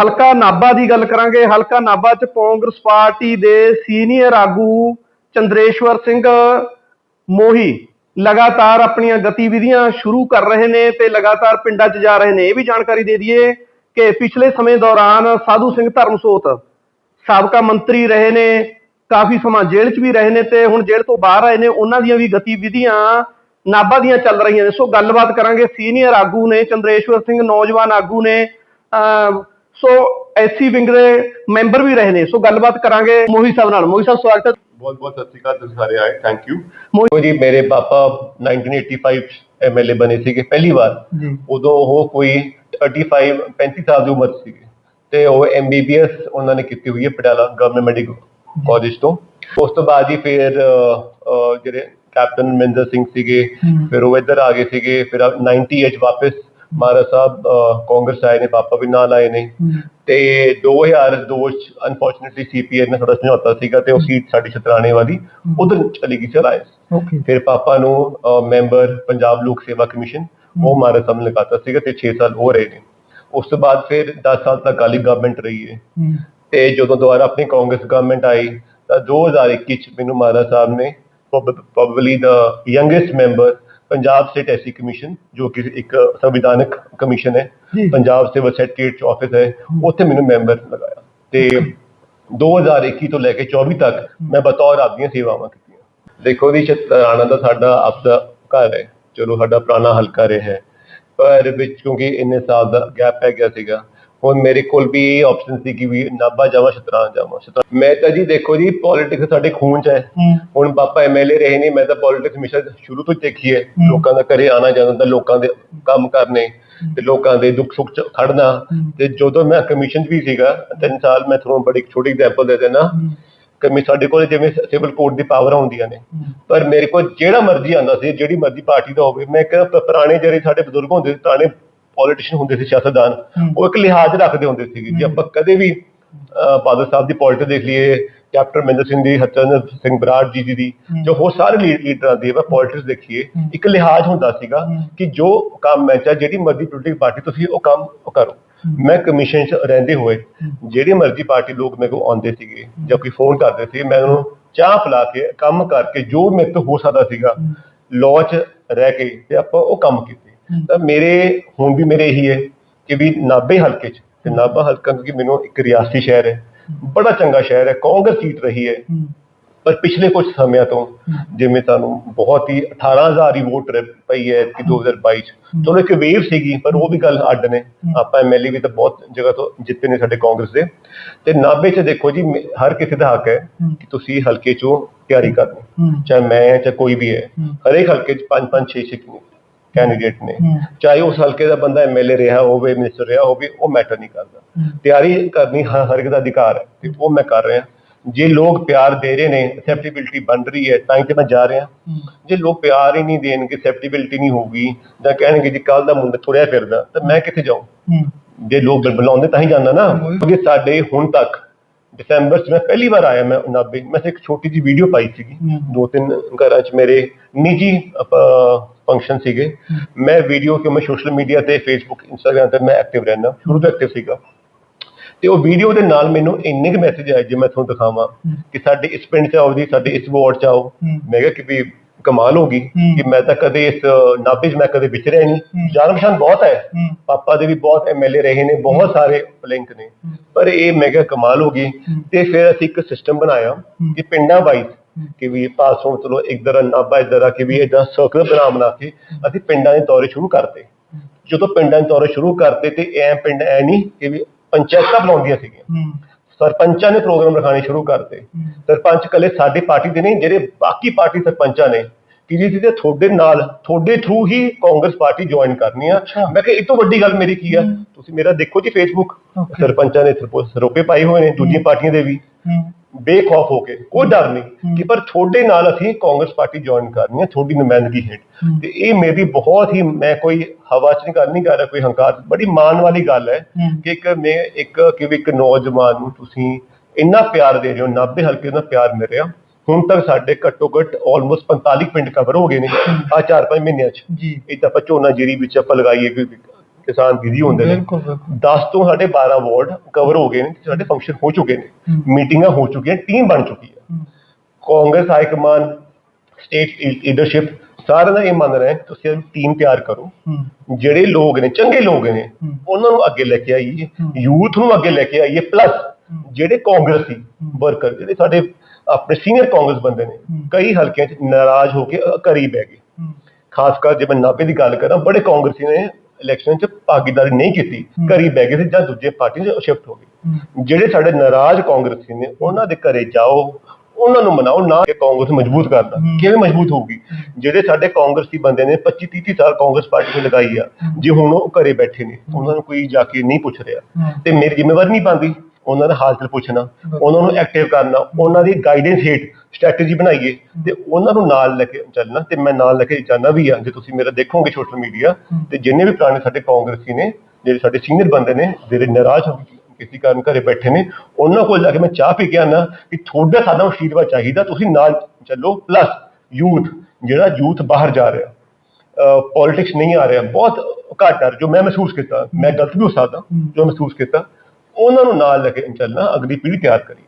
ਹਲਕਾ ਨਾਬਾ ਦੀ ਗੱਲ ਕਰਾਂਗੇ। ਹਲਕਾ ਨਾਬਾ ਚ ਕਾਂਗਰਸ ਪਾਰਟੀ ਦੇ ਸੀਨੀਅਰ ਆਗੂ ਚੰਦਰੇਸ਼ਵਰ ਸਿੰਘ ਮੋਹੀ ਲਗਾਤਾਰ ਆਪਣੀਆਂ ਗਤੀਵਿਧੀਆਂ ਸ਼ੁਰੂ ਕਰ ਰਹੇ ਨੇ ਤੇ ਲਗਾਤਾਰ ਪਿੰਡਾਂ 'ਚ ਜਾ ਰਹੇ ਨੇ। ਇਹ ਵੀ ਜਾਣਕਾਰੀ ਦੇ ਦਈਏ ਕਿ ਪਿਛਲੇ ਸਮੇਂ ਦੌਰਾਨ ਸਾਧੂ ਸਿੰਘ ਧਰਮਸੋਤ ਸਾਬਕਾ ਮੰਤਰੀ ਰਹੇ ਨੇ, ਕਾਫੀ ਸਮਾਂ ਜੇਲ੍ਹ 'ਚ ਵੀ ਰਹੇ ਨੇ ਤੇ ਹੁਣ ਜੇਲ੍ਹ ਤੋਂ ਬਾਹਰ ਆਏ ਨੇ। ਉਹਨਾਂ ਦੀਆਂ ਵੀ ਗਤੀਵਿਧੀਆਂ ਨਾਭਾ ਦੀਆਂ ਚੱਲ ਰਹੀਆਂ ਨੇ। ਸੋ ਗੱਲਬਾਤ ਕਰਾਂਗੇ। ਸੀਨੀਅਰ ਆਗੂ ਨੇ, ਚੰਦਰੇਸ਼ਵਰ ਸਿੰਘ ਨੌਜਵਾਨ ਆਗੂ ਨੇ, ਅਹ ਸੋ ਐਸਸੀ ਵਿੰਗ ਦੇ ਮੈਂਬਰ ਵੀ ਰਹੇ ਨੇ। ਸੋ ਗੱਲਬਾਤ ਕਰਾਂਗੇ ਮੋਹੀ ਸਾਹਿਬ ਨਾਲ। ਮੋਹੀ ਸਾਹਿਬ ਸਵਾਗਤ ਹੈ। ਬਹੁਤ ਬਹੁਤ ਸਤਿ ਸ਼੍ਰੀ ਅਕਾਲ ਤੁਸੀਂ ਸਾਰੇ ਆਏ। ਥੈਂਕ ਯੂ ਮੋਹੀ ਜੀ ਮੇਰੇ ਪਾਪਾ 1985 ਐਮਐਲਏ ਬਣੇ ਸੀਗੇ ਪਹਿਲੀ ਵਾਰ। ਜੀ। ਉਦੋਂ ਉਹ ਕੋਈ 35 35 ਸਾਲ ਦੀ ਉਮਰ ਸੀਗੀ। ਤੇ ਉਹ ਐਮਬੀਬੀਐਸ ਉਹਨਾਂ ਨੇ ਕੀਤੀ ਹੋਈ ਹੈ ਪਟਿਆਲਾ ਗਵਰਨਮੈਂਟ ਮੈਡੀਕਲ ਕਾਲਜ ਤੋਂ। ਉਸ ਤੋਂ ਬਾਅਦ ਹੀ ਫਿਰ ਜਿਹੜੇ ਕੈਪਟਨ ਮਨਿੰਦਰ ਸਿੰਘ ਸੀਗੇ। ਫਿਰ ਉਹ ਇੱਧਰ ਆ ਗਏ ਸੀਗੇ। ਫਿਰ 98 ਚ ਵਾਪਸ ਮਹਾਰਾਜ ਸਾਹਿਬ ਕਾਂਗਰਸ ਆਏ ਨੇ ਪਾਪਾ ਵੀ ਨਾਲ ਆਏ ਨੇ। ਤੇ 2002 ਚ ਅਨਫੋਰਚੂਨਟਲੀ ਸੀਪੀਏ ਨੇ ਥੋੜਾ ਸਮਝੌਤਾ ਸੀਗਾ ਤੇ ਉਹ ਸੀਟ ਸਾਡੀ ਛਤਰਾਣੇ ਵਾਲੀ ਉਧਰ ਚਲੀ ਗਈ ਸੀ ਅਲਾਇੰਸ ਓਕੇ। ਫਿਰ ਪਾਪਾ ਨੂੰ ਮੈਂਬਰ ਪੰਜਾਬ ਲੋਕ ਸੇਵਾ ਕਮਿਸ਼ਨ ਉਹ ਮਾਰੇ ਸਾਹਮਣੇ ਲਗਾਤਾ ਸੀਗਾ ਤੇ 6 ਸਾਲ ਹੋ ਰਹੇ ਨੇ। ਉਸ ਤੋਂ ਬਾਅਦ ਫਿਰ 10 ਸਾਲ ਤੱਕ ਅਕਾਲੀ ਗਵਰਨਮੈਂਟ ਰਹੀ ਹੈ। ਤੇ ਜਦੋਂ ਦੁਬਾਰਾ ਆਪਣੀ ਕਾਂਗਰਸ ਗਵਰਨਮੈਂਟ ਆਈ ਤਾਂ 2021 ਚ ਮੈਨੂੰ ਮਹਾਰਾਜ ਸਾਹਿਬ ਨੇ probably the youngest member Punjab state SC commission ਜੋ ਕਿ ਇੱਕ ਸੰਵਿਧਾਨਕ ਕਮਿਸ਼ਨ ਹੈ। ਪੰਜਾਬ ਸਿਵਲ ਸੈਕਟਰੀਏਟ ਚ ਆਫਿਸ ਹੈ ਉੱਥੇ ਮੈਨੂੰ ਮੈਂਬਰ ਲਗਾਇਆ। ਤੇ 2021 ਤੋਂ ਲੈ ਕੇ 24 ਤੱਕ ਮੈਂ ਬਤੌਰ ਆਪਦੀਆਂ ਸੇਵਾਵਾਂ ਕੀਤੀਆਂ। ਦੇਖੋ ਜੀ ਚਤਰਾਣਾ ਦਾ ਸਾਡਾ ਆਪਦਾ ਘਰ ਹੈ। ਚਲੋ ਸਾਡਾ ਪੁਰਾਣਾ ਹਲਕਾ ਰਿਹਾ ਹੈ। ਪਰ ਵਿੱਚ ਕਿਉਂਕਿ ਇੰਨੇ ਸਾਲ ਦਾ ਗੈਪ ਪੈ ਗਿਆ ਸੀਗਾ ਹੁਣ ਮੇਰੇ ਕੋਲ ਵੀ ਇਹ ਆਪਸ਼ਨ ਸੀ ਕਿ ਵੀ ਨਾਭਾ ਜਾਵਾਂ ਸ਼ਤਰਾਂ ਜਾਵਾਂ ਸ਼ਤਰਾਂ। ਮੈਂ ਤਾਂ ਜੀ ਦੇਖੋ ਜੀ ਪੋਲਿਟਿਕਸ ਸਾਡੇ ਖੂਨ ਚ ਹੈ। ਹੁਣ ਪਾਪਾ ਐਮਐਲਏ ਰਹੇ ਨੇ ਮੈਂ ਤਾਂ ਪੋਲਿਟਿਕਸ ਹਮੇਸ਼ਾ ਸ਼ੁਰੂ ਤੋਂ ਦੇਖੀ ਹੈ। ਲੋਕਾਂ ਦਾ ਘਰੇ ਆਣਾ ਜਾਣਾ ਤਾਂ ਲੋਕਾਂ ਦੇ ਕੰਮ ਕਰਨੇ ਤੇ ਲੋਕਾਂ ਦੇ ਦੁੱਖ ਸੁੱਖ ਚ ਖੜਨਾ ਤੇ ਜਦੋਂ ਮੈਂ ਕਮਿਸ਼ਨ ਵੀ ਸੀਗਾ ਤਿੰਨ ਸਾਲ ਮੈਂ ਤੁਹਾਨੂੰ ਬੜੀ ਛੋਟੀ ਐਗਜ਼ਾਮਪਲ ਦੇ ਦੇਣਾ। ਕਮੀ ਸਾਡੇ ਕੋਲ ਜਿਵੇਂ ਸਿਵਲ ਕੋਰਟ ਦੀ ਪਾਵਰ ਹੁੰਦੀਆਂ ਨੇ। ਪਰ ਮੇਰੇ ਕੋਲ ਜਿਹੜਾ ਮਰਜ਼ੀ ਆਂਦਾ ਸੀ ਜਿਹੜੀ ਮਰਜ਼ੀ ਪਾਰਟੀ ਦਾ ਹੋਵੇ ਮੈਂ ਕਿਹਾ ਪੁਰਾਣੇ ਜਿਹੜੇ ਸਾਡੇ ਬਜ਼ੁਰਗ ਹੁੰਦੇ ਸੀ ਪੁਰਾਣੇ ਪੋਲੀਟੀਸ਼ੀਅਨ ਹੁੰਦੇ ਸੀ ਸਿਆਸਤਦਾਨ ਉਹ ਇੱਕ ਲਿਹਾਜ਼ ਰੱਖਦੇ ਹੁੰਦੇ ਸੀਗੇ ਜੇ ਆਪਾਂ ਕਦੇ ਵੀ ਬਾਦਲ ਸਾਹਿਬ ਦੀ ਪੋਲਿਟਿਕਸ ਦੇਖ ਲਈਏ ਕੈਪਟਨ ਮਹਿੰਦਰ ਸਿੰਘ ਦੀ ਹਰਚੰਦ ਸਿੰਘ ਬਰਾੜ ਜੀ ਜੀ ਦੀ ਜੋ ਹੋਰ ਸਾਰੇ ਲੀਡਰਾਂ ਦੀ ਆਪਾਂ ਪੋਲਿਟਿਕਸ ਦੇਖੀਏ ਇੱਕ ਲਿਹਾਜ਼ ਹੁੰਦਾ ਸੀਗਾ ਕਿ ਜੋ ਕੰਮ ਹੈ ਚਾਹੇ ਜਿਹੜੀ ਮਰਜ਼ੀ ਪੋਲੀਟਿਕਲ ਪਾਰਟੀ ਤੁਸੀਂ ਉਹ ਕੰਮ ਕਰੋ। ਮੈਂ ਕਮਿਸ਼ਨ 'ਚ ਰਹਿੰਦੇ ਹੋਏ ਜਿਹੜੀ ਮਰਜ਼ੀ ਪਾਰਟੀ ਲੋਕ ਮੇਰੇ ਕੋਲ ਆਉਂਦੇ ਸੀਗੇ ਜਾਂ ਕੋਈ ਫੋਨ ਕਰਦੇ ਸੀ ਮੈਂ ਉਹਨੂੰ ਚਾਹ ਪਿਲਾ ਕੇ ਕੰਮ ਕਰਕੇ ਜੋ ਮੇਰੇ ਤੋਂ ਹੋ ਸਕਦਾ ਸੀਗਾ ਲਾਅ 'ਚ ਰਹਿ ਕੇ ਤੇ ਆਪਾਂ ਉਹ ਕੰਮ ਕੀਤੇ। ਤਾਂ ਮੇਰੇ ਹੁਣ ਵੀ ਮੇਰੇ ਇਹੀ ਹੈ ਕਿ ਵੀ ਨਾਭੇ ਹਲਕੇ 'ਚ ਤੇ ਨਾਭਾ ਹਲਕਾ ਕਿਉਂਕਿ ਮੈਨੂੰ ਇੱਕ ਰਿਆਸਤੀ ਸ਼ਹਿਰ ਹੈ ਬੜਾ ਚੰਗਾ ਸ਼ਹਿਰ ਹੈ ਕਾਂਗਰਸ ਸੀਟ ਰਹੀ ਹੈ। ਪਰ ਪਿਛਲੇ ਕੁਝ ਸਮਿਆਂ ਤੋਂ ਜਿਵੇਂ ਸਾਨੂੰ ਬਹੁਤ ਹੀ 18000 ਹੀ ਵੋਟ ਪਈ ਹੈ ਕਿ 2022 ਚ। ਚਲੋ ਇੱਕ ਵੇਵ ਸੀਗੀ ਪਰ ਉਹ ਵੀ ਗੱਲ ਅੱਡ ਨੇ। ਆਪਾਂ ਐਮਐਲਏ ਵੀ ਤਾਂ ਬਹੁਤ ਜਗ੍ਹਾ ਤੋਂ ਜਿੱਤੇ ਨੇ ਸਾਡੇ ਕਾਂਗਰਸ ਦੇ। ਤੇ ਨਾਭੇ ਚ ਦੇਖੋ ਜੀ ਹਰ ਕਿਸੇ ਦਾ ਹੱਕ ਹੈ ਕਿ ਤੁਸੀਂ ਹਲਕੇ ਚੋਂ ਤਿਆਰੀ ਕਰਨੀ। ਚਾਹੇ ਮੈਂ ਹਾਂ ਚਾਹੇ ਕੋਈ ਵੀ ਹੈ। ਹਰੇਕ ਹਲਕੇ ਚ 5 5 6 6 ਕੈਂਡੀਡੇਟ ਨੇ। ਚਾਹੇ ਉਸ ਹਲਕੇ ਦਾ ਬੰਦਾ ਐਮਐਲਏ ਰਿਹਾ ਹੋਵੇ ਮਿਨਿਸਟਰ ਰਿਹਾ ਹੋਵੇ ਉਹ ਮੈਟਰ ਨਹੀਂ ਕਰਦਾ। ਤਿਆਰੀ ਕਰਨੀ ਹਰ ਇੱਕ ਦਾ ਅਧਿਕਾਰ ਹੈ ਤੇ ਉਹ ਮੈਂ ਕਰ ਰਿਹਾ। ਜੇ ਲੋਕ ਪਿਆਰ ਦੇ ਰਹੇ ਨੇ ਅਸੈਪਟੇਬਿਲਟੀ ਬਣ ਰਹੀ ਹੈ ਤਾਂ ਹੀ ਤੇ ਮੈਂ ਜਾ ਰਿਹਾ। ਜੇ ਲੋਕ ਪਿਆਰ ਹੀ ਨਹੀਂ ਦੇਣਗੇ ਅਸੈਪਟੇਬਿਲਟੀ ਨਹੀਂ ਹੋਊਗੀ ਜਾਂ ਕਹਿਣਗੇ ਜੀ ਕੱਲ ਦਾ ਮੁੰਡਾ ਤੁਰਿਆ ਫਿਰਦਾ ਤਾਂ ਮੈਂ ਕਿੱਥੇ ਜਾਊਂ? ਜੇ ਲੋਕ ਬੁਲ- ਬੁਲਾਉਂਦੇ ਤਾਂ ਹੀ ਜਾਂਦਾ ਨਾ। ਕਿਉਂਕਿ ਸਾਡੇ ਹੁਣ ਤੱਕ ਦਸੰਬਰ ਚ ਮੈਂ ਪਹਿਲੀ ਵਾਰ ਆਇਆ ਮੈਂ ਨਾਭੇ ਮੈਂ ਇੱਕ ਛੋਟੀ ਜਿਹੀ ਵੀਡੀਓ ਪਾਈ ਸੀਗੀ। ਦੋ ਤਿੰਨ ਘਰਾਂ ਚ ਮੇਰੇ ਨਿੱਜੀ ਫੰਕਸ਼ਨ ਸੀਗੇ। ਮੈਂ ਵੀਡੀਓ ਕਿ ਮੈਂ ਸੋਸ਼ਲ ਮੀਡੀਆ ਤੇ ਫੇਸਬੁੱਕ ਇੰਸਟਾਗ੍ਰam ਤੇ ਮੈਂ ਐਕਟਿਵ ਰਹਿਣਾ ਸ਼ੁਰੂ ਤੋਂ ਐਕਟਿਵ ਸੀਗਾ। ਤੇ ਉਹ ਵੀਡੀਓ ਦੇ ਨਾਲ ਮੈਨੂੰ ਇੰਨੇ ਕੁ ਮੈਸੇਜ ਆਏ ਜੇ ਮੈਂ ਤੁਹਾਨੂੰ ਦਿਖਾਵਾਂ ਕਿ ਸਾਡੇ ਇਸ ਪਿੰਡ ਚ ਆਓ ਜੀ ਸਾਡੇ ਇਸ ਵਾਰਡ ਚ ਆਓ। ਮੈਂ ਕਿਹਾ ਕਿ ਵੀ ਕਮਾਲ ਹੋ ਗਈ ਕਿ ਮੈਂ ਤਾਂ ਕਦੇ ਇਸ ਨਾਭੇ 'ਚ ਮੈਂ ਕਦੇ ਵਿਚਰਿਆ ਨਹੀਂ। ਜਾਣ ਪਛਾਣ ਬਹੁਤ ਹੈ। ਪਾਪਾ ਦੇ ਵੀ ਬਹੁਤ ਐਮਐਲਏ ਰਹੇ ਨੇ ਬਹੁਤ ਸਾਰੇ ਲਿੰਕ ਨੇ। ਪਰ ਇਹ ਮੈਂ ਕਿਹਾ ਕਮਾਲ ਹੋ ਗਈ। ਤੇ ਫਿਰ ਅਸੀਂ ਇੱਕ ਸਿਸਟਮ ਬਣਾਇਆ ਕਿ ਪਿੰਡਾਂ ਵਾਈਜ਼ ਕਿ ਵੀ ਪਾਸੋਂ ਚਲੋ ਇੱਧਰ ਨਾਭਾ ਇੱਧਰ ਆ ਕਿ ਵੀ ਇਦਾਂ ਸਰਕਲ ਬਣਾ ਬਣਾ ਕੇ ਅਸੀਂ ਪਿੰਡਾਂ ਦੇ ਦੌਰੇ ਸ਼ੁਰੂ ਕਰਤੇ। ਜਦੋਂ ਪਿੰਡਾਂ ਦੇ ਦੌਰੇ ਸ਼ੁਰੂ ਕਰਤੇ ਤੇ ਐ ਪਿੰਡ ਐ ਨਹੀਂ ਕਿ ਵੀ ਪੰਚਾਇਤਾਂ ਬੁਲਾਉਂਦੀਆਂ ਸੀਗੀਆਂ। ਸਰਪੰਚਾਂ ਨੇ ਪ੍ਰੋਗਰਾਮ ਰਖਾਣੇ ਸ਼ੁਰੂ ਕਰਤੇ। ਸਰਪੰਚ ਕੱਲੇ ਸਾਡੀ ਪਾਰਟੀ ਦੇ ਨਹੀਂ ਜਿਹੜੇ ਬਾਕੀ ਪਾਰਟੀ ਸਰਪੰਚਾਂ ਨੇ। ਕਿ ਜੀ ਤੇ ਤੁਹਾਡੇ ਨਾਲ ਤੁਹਾਡੇ ਥਰੂ ਹੀ ਕਾਂਗਰਸ ਪਾਰਟੀ ਜੁਆਇਨ ਕਰਨੀ ਆ। ਮੈਂ ਕਿਹਾ ਇਹ ਤੋਂ ਵੱਡੀ ਗੱਲ ਮੇਰੀ ਕੀ ਆ? ਤੁਸੀਂ ਮੇਰਾ ਦੇਖੋ ਜੀ ਫੇਸਬੁੱਕ ਸਰਪੰਚਾਂ ਨੇ ਸਰਪੋ- ਸਰੋਪੇ ਪਾਏ ਹੋਏ ਨੇ ਦੂਜੀਆਂ ਪਾਰਟੀਆਂ ਦੇ ਵੀ। ਬੇਖੌਫ ਹੋ ਕੇ ਕੋਈ ਡਰ ਨਹੀਂ ਕਿ ਪਰ ਤੁਹਾਡੇ ਨਾਲ ਅਸੀਂ ਕਾਂਗਰਸ ਪਾਰਟੀ ਜੁਆਇਨ ਕਰਨੀ ਹੈ ਤੁਹਾਡੀ ਨੁਮਾਇੰਦਗੀ ਹੇਠ। ਤੇ ਇਹ ਮੇਰੀ ਬਹੁਤ ਹੀ ਮੈਂ ਕੋਈ ਹਵਾ ਚ ਨਹੀਂ ਕਰ ਨਹੀਂ ਕਰ ਰਿਹਾ ਕੋਈ ਹੰਕਾਰ ਬੜੀ ਮਾਣ ਵਾਲੀ ਗੱਲ ਹੈ ਕਿ ਇੱਕ ਮੈਂ ਇੱਕ ਕਿ ਇੱਕ ਨੌਜਵਾਨ ਨੂੰ ਤੁਸੀਂ ਇੰਨਾ ਪਿਆਰ ਦੇ ਰਹੇ ਹੋ 90 ਹਲਕੇ ਦਾ ਪਿਆਰ ਮਿਲ ਰਿਹਾ ਹੁਣ ਤੱਕ ਸਾਡੇ ਘੱਟੋ ਘੱਟ ਆਲਮੋਸਟ 45 ਪਿੰਡ ਕਵਰ ਹੋ ਗਏ ਨੇ ਆ 4-5 ਮਹੀਨਿਆਂ ਚ। ਜੀ। ਇਹ ਤਾਂ ਆਪਾਂ ਝੋਨਾ ਜੀਰੀ ਵਿੱਚ ਆਪਾਂ ਲਗਾਈਏ ਕੋਈ ਕਿਸਾਨ ਬਿਜ਼ੀ ਹੁੰਦੇ ਨੇ। ਬਿਲਕੁਲ ਬਿਲਕੁਲ। 10 ਤੋਂ ਸਾਡੇ 12 ਵਾਰਡ ਕਵਰ ਹੋ ਗਏ ਨੇ ਸਾਡੇ ਫੰਕਸ਼ਨ ਹੋ ਚੁੱਕੇ ਨੇ। ਮੀਟਿੰਗਾਂ ਹੋ ਚੁੱਕੀਆਂ ਟੀਮ ਬਣ ਚੁੱਕੀ ਹੈ। Congress high command state leadership ਸਾਰਿਆਂ ਦਾ ਇਹ ਮੰਨ ਰਿਹਾ ਤੁਸੀਂ ਟੀਮ ਤਿਆਰ ਕਰੋ। ਜਿਹੜੇ ਲੋਕ ਨੇ ਚੰਗੇ ਲੋਕ ਨੇ। ਉਹਨਾਂ ਨੂੰ ਅੱਗੇ ਲੈ ਕੇ ਆਈਏ। ਯੂਥ ਨੂੰ ਅੱਗੇ ਲੈ ਕੇ ਆਈਏ ਪਲੱਸ ਜਿਹੜੇ ਕਾਂਗਰਸੀ ਵਰਕਰ ਜਿਹੜੇ ਸਾਡੇ ਆਪਣੇ ਸੀਨੀਅਰ ਕਾਂਗਰਸ ਬੰਦੇ ਨੇ। ਕਈ ਹਲਕਿਆਂ 'ਚ ਨਾਰਾਜ਼ ਹੋ ਕੇ ਘਰ ਹੀ ਬਹਿ ਗਏ। ਖਾਸ ਕਰ ਜੇ ਮੈਂ ਨਾਭੇ ਦੀ ਗੱਲ ਕਰਾਂ ਬੜੇ ਕਾਂਗਰਸੀ ਨੇ ਇਲੈਕਸ਼ਨ 'ਚ ਭਾਗੀਦਾਰੀ ਨਹੀਂ ਕੀਤੀ। ਘਰ ਬਹਿ ਗਏ ਸੀ ਜਾਂ ਦੂਜੇ ਪਾਰਟੀ 'ਚ ਸ਼ਿਫਟ ਹੋ ਗਏ ਜਿਹੜੇ ਸਾਡੇ ਨਾਰਾਜ਼ ਕਾਂਗਰਸੀ ਨੇ ਉਹਨਾਂ ਦੇ ਘਰੇ ਜਾਓ ਉਹਨਾਂ ਨੂੰ ਮਨਾਓ ਨਾ ਕਿ ਕਾਂਗਰਸ ਮਜ਼ਬੂਤ ਹਮ। ਕਿਵੇਂ ਮਜ਼ਬੂਤ ਹੋਊਗੀ ਜਿਹੜੇ ਸਾਡੇ ਕਾਂਗਰਸੀ ਬੰਦੇ ਨੇ 25 30 ਸਾਲ ਕਾਂਗਰਸ ਪਾਰਟੀ ਨੂੰ ਲਗਾਈ ਆ। ਜੇ ਹੁਣ ਉਹ ਘਰੇ ਬੈਠੇ ਨੇ ਉਹਨਾਂ ਨੂੰ ਕੋਈ ਜਾ ਕੇ ਨਹੀਂ ਪੁੱਛ ਰਿਹਾ। ਤੇ ਮੇਰੀ ਜ਼ਿੰਮੇਵਾਰੀ ਨਹੀਂ ਬਣਦੀ ਉਹਨਾਂ ਦਾ ਹਾਲ ਚਾਲ ਪੁੱਛਣਾ ਉਹਨਾਂ ਨੂੰ ਐਕਟਿਵ ਕਰਨਾ ਉਹਨਾਂ ਦੀ ਗਾਈਡੈਂਸ ਹੇਠ ਸਟ੍ਰੈਟਜੀ ਬਣਾਈਏ ਤੇ ਉਹਨਾਂ ਨੂੰ ਨਾਲ ਲੈ ਕੇ ਚੱਲਣਾ ਤੇ ਮੈਂ ਨਾਲ ਲੈ ਕੇ ਜਾਣਾ ਵੀ ਆ ਜੇ ਤੁਸੀਂ ਮੇਰਾ ਦੇਖੋਗੇ ਸੋਸ਼ਲ ਮੀਡੀਆ ਤੇ ਜਿੰਨੇ ਵੀ ਪੁਰਾਣੇ ਸਾਡੇ ਕਾਂਗਰਸੀ ਨੇ, ਜਿਹੜੇ ਸਾਡੇ ਸੀਨੀਅਰ ਬੰਦੇ ਨੇ, ਜਿਹੜੇ ਨਾਰਾਜ਼ ਹੋ ਕਿਸੇ ਕਾਰਨ ਘਰੇ ਬੈਠੇ ਨੇ, ਉਹਨਾਂ ਕੋਲ ਜਾ ਕੇ ਮੈਂ ਚਾਹ ਪੀ ਕੇ ਆਣਾ ਕਿ ਤੁਹਾਡਾ ਸਾਡਾ ਆਸ਼ੀਰਵਾਦ ਚਾਹੀਦਾ, ਤੁਸੀਂ ਨਾਲ ਚੱਲੋ। ਪਲੱਸ ਯੂਥ ਜਿਹੜਾ ਯੂਥ ਬਾਹਰ ਜਾ ਰਿਹਾ ਪੋਲਿਟਿਕਸ ਨਹੀਂ ਆ ਰਿਹਾ, ਬਹੁਤ ਘੱਟ ਆ ਜੋ ਮੈਂ ਮਹਿਸੂਸ ਕੀਤਾ, ਮੈਂ ਗਲਤ ਵੀ ਹੋ ਸਕਦਾ, ਜੋ ਮਹਿਸੂਸ ਕੀਤਾ, ਉਹਨਾਂ ਨੂੰ ਨਾਲ ਲੈ ਕੇ ਚੱਲਣਾ, ਅਗਲੀ ਪੀੜ੍ਹੀ ਤਿਆਰ ਕਰੀ